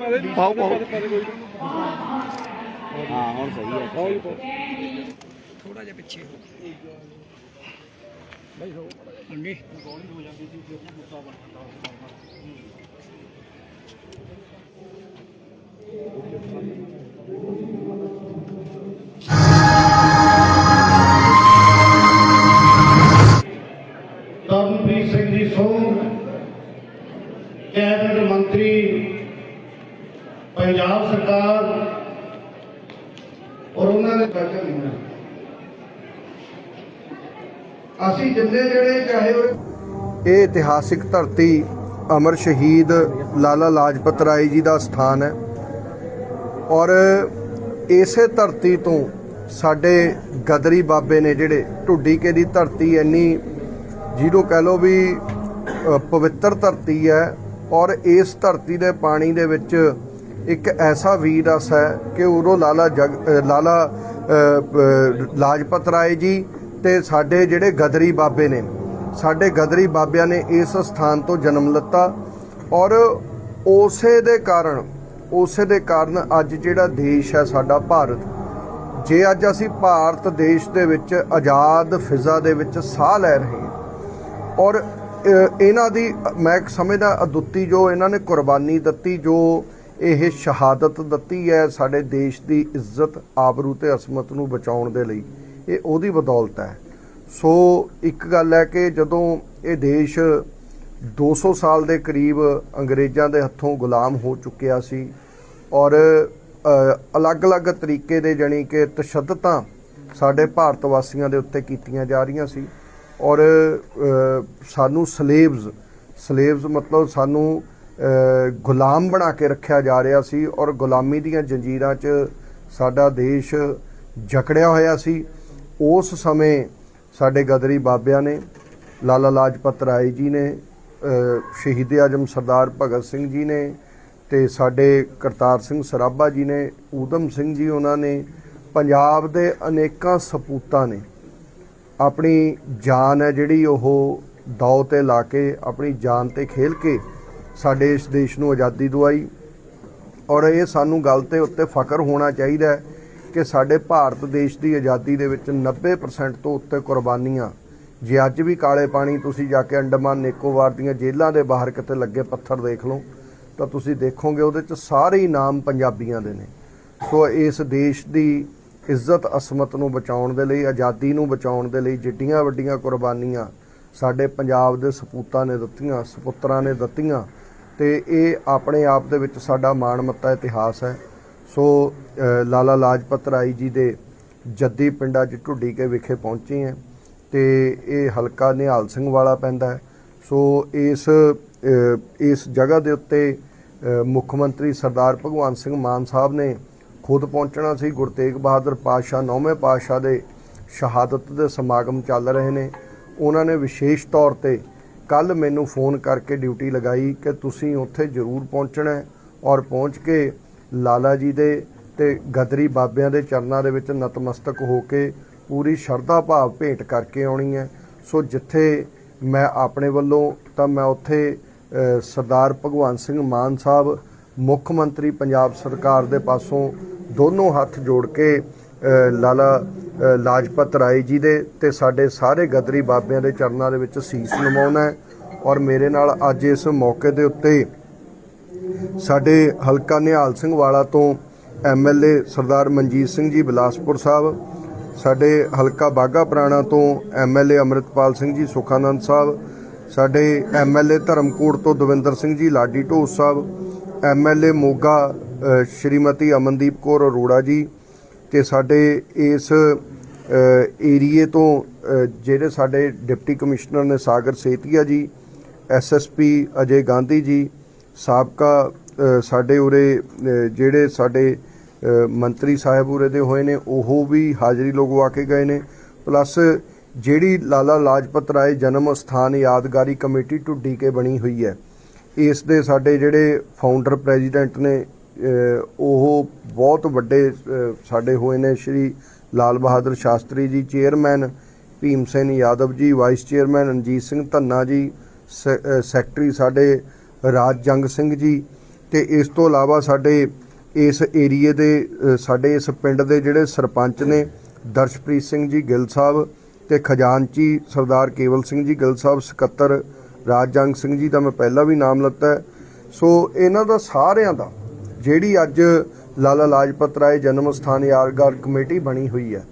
ਪਾਓ ਪਾਓ। ਹਾਂ ਹੁਣ ਸਹੀ ਹੈ। ਥੋੜਾ ਜਿਹਾ ਪਿੱਛੇ ਹੋ। ਬਈ ਹੋ ਅੰਗੇ ਤਰਨਪ੍ਰੀਤ ਪੰਜਾਬ ਸਰਕਾਰ ਔਰ ਉਹਨਾਂ ਨੇ ਬੈਠਕ ਨਹੀਂ ਅਸੀਂ ਜਿੰਨੇ ਜਿਹੜੇ ਚਾਹੇ ਇਹ ਇਤਿਹਾਸਿਕ ਧਰਤੀ ਅਮਰ ਸ਼ਹੀਦ ਲਾਲਾ ਲਾਜਪਤ ਰਾਏ ਜੀ ਦਾ ਸਥਾਨ ਹੈ। ਔਰ ਇਸੇ ਧਰਤੀ ਤੋਂ ਸਾਡੇ ਗਦਰੀ ਬਾਬੇ ਨੇ ਜਿਹੜੇ ਢੁੱਡੀਕੇ ਦੀ ਧਰਤੀ ਇੰਨੀ ਜਿਹਨੂੰ ਕਹਿ ਲੋ ਵੀ ਪਵਿੱਤਰ ਧਰਤੀ ਹੈ ਔਰ ਇਸ ਧਰਤੀ ਦੇ ਪਾਣੀ ਦੇ ਵਿੱਚ ਇੱਕ ਐਸਾ ਵੀਰ ਰਸ ਹੈ ਕਿ ਉਦੋਂ ਲਾਲਾ ਜਗ ਲਾਲਾ ਲਾਜਪਤ ਰਾਏ ਜੀ ਤੇ ਸਾਡੇ ਜਿਹੜੇ ਗਦਰੀ ਬਾਬੇ ਨੇ, ਸਾਡੇ ਗਦਰੀ ਬਾਬਿਆਂ ਨੇ ਇਸ ਸਥਾਨ ਤੋਂ ਜਨਮ ਲਿੱਤਾ ਔਰ ਉਸੇ ਦੇ ਕਾਰਨ, ਉਸੇ ਦੇ ਕਾਰਨ ਅੱਜ ਜਿਹੜਾ ਦੇਸ਼ ਹੈ ਸਾਡਾ ਭਾਰਤ, ਜੇ ਅੱਜ ਅਸੀਂ ਭਾਰਤ ਦੇਸ਼ ਦੇ ਵਿੱਚ ਆਜ਼ਾਦ ਫਿਜ਼ਾ ਦੇ ਵਿੱਚ ਸਾਹ ਲੈ ਰਹੇ ਹਾਂ ਔਰ ਇਹਨਾਂ ਦੀ, ਮੈਂ ਇੱਕ ਸਮਝਦਾ ਅਦੁੱਤੀ ਜੋ ਇਹਨਾਂ ਨੇ ਕੁਰਬਾਨੀ ਦਿੱਤੀ ਜੋ ਇਹ ਸ਼ਹਾਦਤ ਦਿੱਤੀ ਹੈ ਸਾਡੇ ਦੇਸ਼ ਦੀ ਇੱਜ਼ਤ, ਆਬਰੂ ਤੇ ਅਸਮਤ ਨੂੰ ਬਚਾਉਣ ਦੇ ਲਈ। ਇਹ ਉਹਦੀ ਬਦੌਲਤ ਹੈ। ਸੋ ਇੱਕ ਗੱਲ ਹੈ ਕਿ ਜਦੋਂ ਇਹ ਦੇਸ਼ 200 ਸਾਲ ਦੇ ਕਰੀਬ ਅੰਗਰੇਜ਼ਾਂ ਦੇ ਹੱਥੋਂ ਗੁਲਾਮ ਹੋ ਚੁੱਕਿਆ ਸੀ ਔਰ ਅਲੱਗ-ਅਲੱਗ ਤਰੀਕੇ ਦੇ ਜਾਣੀ ਕਿ ਤਸ਼ੱਦਦਾਂ ਸਾਡੇ ਭਾਰਤ ਵਾਸੀਆਂ ਦੇ ਉੱਤੇ ਕੀਤੀਆਂ ਜਾ ਰਹੀਆਂ ਸੀ ਔਰ ਸਾਨੂੰ ਸਲੇਵਸ ਸਲੇਵਸ ਮਤਲਬ ਸਾਨੂੰ ਗੁਲਾਮ ਬਣਾ ਕੇ ਰੱਖਿਆ ਜਾ ਰਿਹਾ ਸੀ ਔਰ ਗੁਲਾਮੀ ਦੀਆਂ ਜੰਜੀਰਾਂ 'ਚ ਸਾਡਾ ਦੇਸ਼ ਜਕੜਿਆ ਹੋਇਆ ਸੀ। ਉਸ ਸਮੇਂ ਸਾਡੇ ਗਦਰੀ ਬਾਬਿਆਂ ਨੇ ਲਾਲਾ ਲਾਜਪਤ ਰਾਏ ਜੀ ਨੇ ਅ, ਸ਼ਹੀਦ ਆਜਮ ਸਰਦਾਰ ਭਗਤ ਸਿੰਘ ਜੀ ਨੇ ਤੇ ਸਾਡੇ ਕਰਤਾਰ ਸਿੰਘ ਸਰਾਭਾ ਜੀ ਨੇ ਊਧਮ ਸਿੰਘ ਜੀ ਉਹਨਾਂ ਨੇ ਪੰਜਾਬ ਦੇ ਅਨੇਕਾਂ ਸਪੂਤਾਂ ਨੇ। ਆਪਣੀ ਜਾਨ ਹੈ ਜਿਹੜੀ ਉਹ ਦੌ ਤੇ ਲਾ ਕੇ ਆਪਣੀ ਜਾਨ ਤੇ ਖੇਲ ਕੇ ਸਾਡੇ ਇਸ ਦੇਸ਼ ਨੂੰ ਆਜ਼ਾਦੀ ਦਵਾਈ ਔਰ ਇਹ ਸਾਨੂੰ ਗੱਲ ਤੇ ਉੱਤੇ ਫਖਰ ਹੋਣਾ ਚਾਹੀਦਾ ਹੈ ਕਿ ਸਾਡੇ ਭਾਰਤ ਦੇਸ਼ ਦੀ ਆਜ਼ਾਦੀ ਦੇ ਵਿੱਚ 90% ਤੋਂ ਉੱਤੇ ਕੁਰਬਾਨੀਆਂ। ਜੇ ਅੱਜ ਵੀ ਕਾਲੇ ਪਾਣੀ ਤੁਸੀਂ ਜਾ ਕੇ ਅੰਡਮਾਨ ਨਿਕੋਬਾਰ ਦੀਆਂ ਜੇਲ੍ਹਾਂ ਦੇ ਬਾਹਰ ਕਿਤੇ ਲੱਗੇ ਪੱਥਰ ਦੇਖ ਲਓ, ਤਾਂ ਤੁਸੀਂ ਦੇਖੋਗੇ ਉਹਦੇ 'ਚ ਸਾਰੇ ਹੀ ਨਾਮ ਪੰਜਾਬੀਆਂ ਦੇ ਨੇ। ਸੋ ਇਸ ਦੇਸ਼ ਦੀ ਇੱਜ਼ਤ, ਅਸਮਤ ਨੂੰ ਬਚਾਉਣ ਦੇ ਲਈ, ਆਜ਼ਾਦੀ ਨੂੰ ਬਚਾਉਣ ਦੇ ਲਈ ਜਿੱਡੀਆਂ ਵੱਡੀਆਂ ਕੁਰਬਾਨੀਆਂ ਸਾਡੇ ਪੰਜਾਬ ਦੇ ਸਪੂਤਾਂ ਨੇ ਦਿੱਤੀਆਂ, ਸਪੁੱਤਰਾਂ ਨੇ ਦਿੱਤੀਆਂ ਤੇ ਇਹ ਆਪਣੇ ਆਪ ਦੇ ਵਿੱਚ ਸਾਡਾ ਮਾਣ ਮੱਤਾ ਇਤਿਹਾਸ ਹੈ। ਸੋ ਲਾਲਾ ਲਾਜਪਤ ਰਾਏ ਜੀ ਦੇ ਜੱਦੀ ਪਿੰਡਾਂ 'ਚ ਢੁੱਡੀ ਕੇ ਵਿਖੇ ਪਹੁੰਚੇ ਹੈ ਤੇ ਇਹ ਹਲਕਾ ਨਿਹਾਲ ਸਿੰਘ ਵਾਲਾ ਪੈਂਦਾ ਹੈ। ਸੋ, ਇਸ ਇਸ ਜਗ੍ਹਾ ਦੇ ਉੱਤੇ ਮੁੱਖ ਮੰਤਰੀ ਸਰਦਾਰ ਭਗਵੰਤ ਸਿੰਘ ਮਾਨ ਸਾਹਿਬ ਨੇ ਖੁਦ ਪਹੁੰਚਣਾ ਸੀ। ਗੁਰੂ ਤੇਗ ਬਹਾਦਰ ਪਾਤਸ਼ਾਹ ਨੌਵੇਂ ਪਾਤਸ਼ਾਹ ਦੇ ਸ਼ਹਾਦਤ ਦੇ ਸਮਾਗਮ ਚੱਲ ਰਹੇ ਨੇ। ਉਹਨਾਂ ਨੇ ਵਿਸ਼ੇਸ਼ ਤੌਰ ਤੇ ਕੱਲ ਮੈਨੂੰ ਫੋਨ ਕਰਕੇ ਡਿਊਟੀ ਲਗਾਈ ਕਿ ਤੁਸੀਂ ਉੱਥੇ ਜ਼ਰੂਰ ਪਹੁੰਚਣਾ ਹੈ ਔਰ ਪਹੁੰਚ ਕੇ ਲਾਲਾ ਜੀ ਦੇ ਤੇ ਗਦਰੀ ਬਾਬਿਆਂ ਦੇ ਚਰਨਾਂ ਦੇ ਵਿੱਚ ਨਤਮਸਤਕ ਹੋ ਕੇ ਪੂਰੀ ਸ਼ਰਧਾ ਭਾਵ ਭੇਟ ਕਰਕੇ ਆਉਣੀ ਹੈ। ਸੋ ਜਿੱਥੇ ਮੈਂ ਆਪਣੇ ਵੱਲੋਂ ਤਾਂ ਮੈਂ ਉੱਥੇ ਸਰਦਾਰ ਭਗਵੰਤ ਸਿੰਘ ਮਾਨ ਸਾਹਿਬ, ਮੁੱਖ ਮੰਤਰੀ ਪੰਜਾਬ ਸਰਕਾਰ ਦੇ ਪਾਸੋਂ ਦੋਨੋਂ ਹੱਥ ਜੋੜ ਕੇ ਲਾਲਾ ਲਾਜਪਤ ਰਾਏ ਜੀ ਦੇ ਤੇ ਸਾਡੇ ਸਾਰੇ ਗਦਰੀ ਬਾਬਿਆਂ ਦੇ ਚਰਨਾਂ ਦੇ ਵਿੱਚ ਸੀਸ ਨਮਾਉਣਾ ਹੈ ਔਰ ਮੇਰੇ ਨਾਲ ਅੱਜ ਇਸ ਮੌਕੇ ਦੇ ਉੱਤੇ ਸਾਡੇ ਹਲਕਾ ਨਿਹਾਲ ਸਿੰਘ ਵਾਲਾ ਤੋਂ ਐਮਐਲਏ ਸਰਦਾਰ ਮਨਜੀਤ ਸਿੰਘ ਜੀ ਬਿਲਾਸਪੁਰ ਸਾਹਿਬ, ਸਾਡੇ ਹਲਕਾ ਬਾਗਾ ਪੁਰਾਣਾ ਤੋਂ ਐਮਐਲਏ ਅਮਰਿਤਪਾਲ ਸਿੰਘ ਜੀ ਸੁਖਾਨੰਦ ਸਾਹਿਬ, ਸਾਡੇ ਐਮਐਲਏ ਧਰਮਕੋਟ ਤੋਂ ਦਵਿੰਦਰ ਸਿੰਘ ਜੀ ਲਾਡੀ ਢੋਸ ਸਾਹਿਬ ਐਮਐਲਏ ਮੋਗਾ ਸ਼੍ਰੀਮਤੀ ਅਮਨਦੀਪ ਕੌਰ ਅਰੋੜਾ ਜੀ ਤੇ ਸਾਡੇ ਇਸ ਏਰੀਏ ਤੋਂ ਜਿਹੜੇ ਸਾਡੇ ਡਿਪਟੀ ਕਮਿਸ਼ਨਰ ਨੇ ਸਾਗਰ ਸੇਤੀਆ ਜੀ ਐਸਐਸਪੀ ਅਜੇ ਗਾਂਧੀ ਜੀ, ਸਾਬਕਾ ਸਾਡੇ ਉਰੇ ਜਿਹੜੇ ਸਾਡੇ ਮੰਤਰੀ ਸਾਹਿਬ ਉਰੇ ਦੇ ਹੋਏ ਨੇ, ਉਹ ਵੀ ਹਾਜ਼ਰੀ ਲਗਵਾ ਕੇ ਗਏ ਨੇ। ਪਲੱਸ ਜਿਹੜੀ ਲਾਲਾ ਲਾਜਪਤ ਰਾਏ ਜਨਮ ਸਥਾਨ ਯਾਦਗਾਰੀ ਕਮੇਟੀ ਟੁੱਡੀ ਕੇ ਬਣੀ ਹੋਈ ਹੈ, ਇਸ ਦੇ ਸਾਡੇ ਜਿਹੜੇ ਫਾਊਂਡਰ ਪ੍ਰੈਜ਼ੀਡੈਂਟ ਨੇ ਉਹ ਬਹੁਤ ਵੱਡੇ ਸਾਡੇ ਹੋਏ ਨੇ ਸ਼੍ਰੀ Lal Bahadur Shastri ji, chairman Bhim Sain Yadav ji, vice chairman Ranjit Singh Dhanna ji, ਸੈ- ਸੈਕਟਰੀ ਸਾਡੇ ਰਾਜ ਜੰਗ ਸਿੰਘ ਜੀ ਤੇ ਇਸ ਤੋਂ ਇਲਾਵਾ ਸਾਡੇ ਇਸ ਏਰੀਏ ਦੇ ਸਾਡੇ ਇਸ ਪਿੰਡ ਦੇ ਜਿਹੜੇ ਸਰਪੰਚ ਨੇ ਦਰਸ਼ਪ੍ਰੀਤ ਸਿੰਘ ਜੀ ਗਿੱਲ ਸਾਹਿਬ ਤੇ ਖਜ਼ਾਨਚੀ ਸਰਦਾਰ ਕੇਵਲ ਸਿੰਘ ਜੀ ਗਿੱਲ ਸਾਹਿਬ, ਸਕੱਤਰ ਰਾਜ ਜੰਗ ਸਿੰਘ ਜੀ ਦਾ ਮੈਂ ਪਹਿਲਾਂ ਵੀ ਨਾਮ ਲੱਤਾ। ਸੋ ਇਹਨਾਂ ਦਾ ਸਾਰਿਆਂ ਦਾ ਜਿਹੜੀ ਅੱਜ ਲਾਲਾ ਲਾਜਪਤ ਰਾਏ ਜਨਮ ਸਥਾਨ ਯਾਦਗਾਰ ਕਮੇਟੀ ਬਣੀ ਹੋਈ ਹੈ।